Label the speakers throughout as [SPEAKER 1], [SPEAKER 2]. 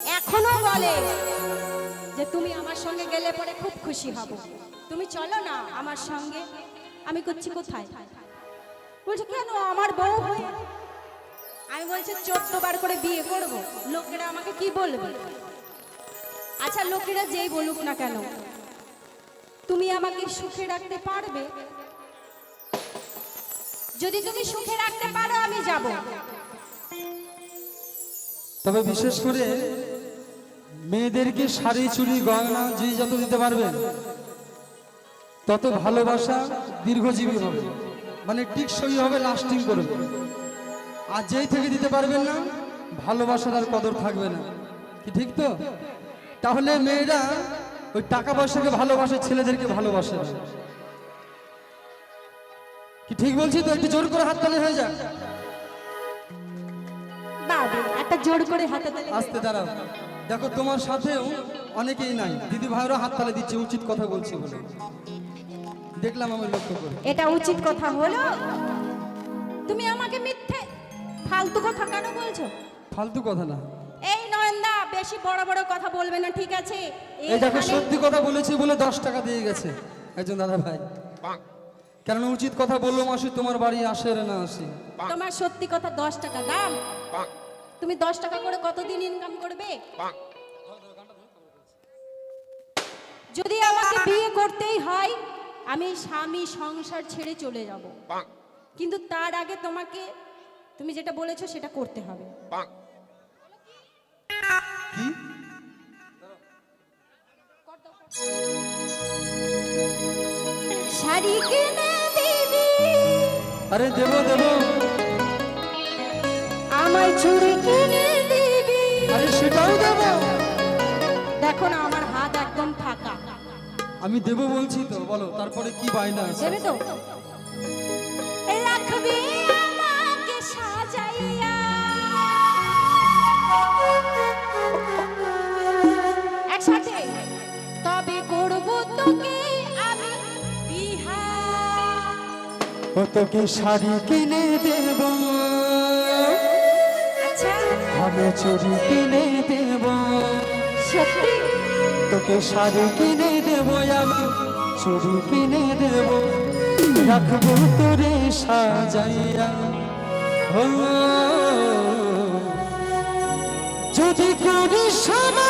[SPEAKER 1] এখনও বলে যে তুমি আমার সঙ্গে গেলে পরে খুব খুশি হব। তুমি চলো না আমার সঙ্গে। আমি করছি কোথায়? বলছে, কেন আমার বউ হয়ে? আমি বলছি, চোদ্দ বার করে বিয়ে করব। লোকেরা আমাকে কি বলবে? আচ্ছা লোকেরা যেই বলুক না কেন, তুমি আমাকে সুখে রাখতে পারবে? যদি তুমি সুখে রাখতে পারো, আমি যাব।
[SPEAKER 2] তবে বিশেষ করে মেয়েদেরকে শাড়ি চুড়ি গয়না যে যত দিতে পারবেন তত ভালোবাসা দীর্ঘজীবী হবে। মানে টিকসই হবে লাস্টিং করবে আর যেই থেকে দিতে পারবেন না ভালোবাসার আর কদর থাকবে না। কি ঠিক তো? তাহলে মেয়েরা ওই টাকা পয়সাকে ভালোবাসে ছেলেদেরকে ভালোবাসে কি ঠিক বলছি তো? একটু জোর করে হাততালি হয়ে যাক।
[SPEAKER 1] একটা জোর করে হাতে তালে
[SPEAKER 2] আসতে দাঁড়াও। দেখো তোমার সাথেও অনেকেই নাই। দিদি ভাইয়েরও হাত তালে দিচ্ছে উচিত কথা বলছি বলে। দেখলাম আমি লক্ষ্য করে।
[SPEAKER 1] এটা উচিত কথা হলো তুমি আমাকে মিথ্যে ফালতু কথা কেন বলছো?
[SPEAKER 2] ফালতু কথা না।
[SPEAKER 1] এই নয়নদা বেশি বড় বড় কথা বলবে না ঠিক আছে?
[SPEAKER 2] এই দেখো সত্যি কথা বলেছি বলে দশ টাকা দিয়ে গেছে একজন দাদা ভাই কেননা উচিত কথা বলল মাসি তোমার বাড়ি আসে না আসি।
[SPEAKER 1] তোমার সত্যি কথা দশ টাকা দাম? তুমি দশ টাকা করে কতদিন ইনকাম করবে? যদি আমাকে বিয়ে করতেই হয় আমি স্বামী সংসার ছেড়ে চলে যাব। কিন্তু তার আগে তোমাকে তুমি যেটা বলেছ সেটা করতে হবে।
[SPEAKER 2] কি?
[SPEAKER 1] শাড়ি কিনে দিবি।
[SPEAKER 2] আরে দেবো দেবো।
[SPEAKER 1] আমায় চুড়ি কিনে দিবি।
[SPEAKER 2] আরে সেটাও দেবো।
[SPEAKER 1] দেখো না আমার হাত একদম ফাঁকা।
[SPEAKER 2] আমি দেবো বলছি তো বলো তারপরে কি বায়না আছে?
[SPEAKER 1] দেবে তো? রাখবি আমাকে সাজাইয়া। একসাথে? তবে করব তোকে আমি বিহা।
[SPEAKER 2] তোকে শাড়ি কিনে দেব। চুরি কিনে দেব।
[SPEAKER 1] সত্যি?
[SPEAKER 2] তোকে শাড়ি কিনে দেব আমি চুরি কিনে দেব। রাখব তোরে সাজাইয়া। যদি করি সময়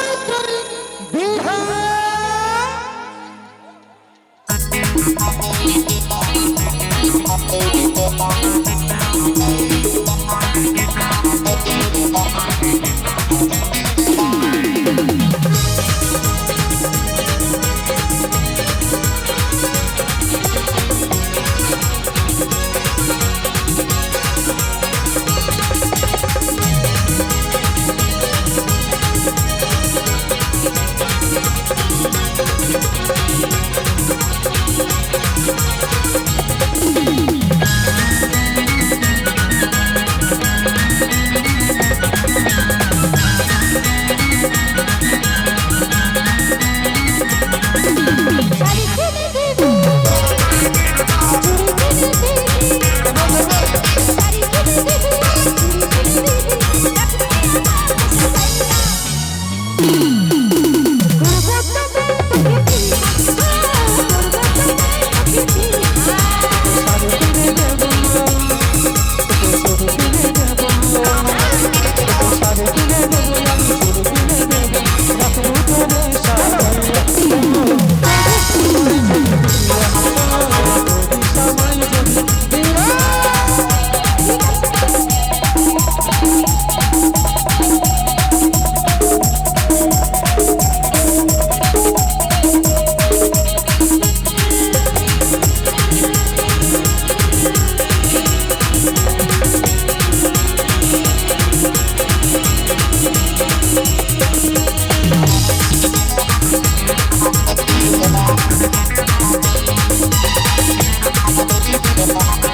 [SPEAKER 1] Just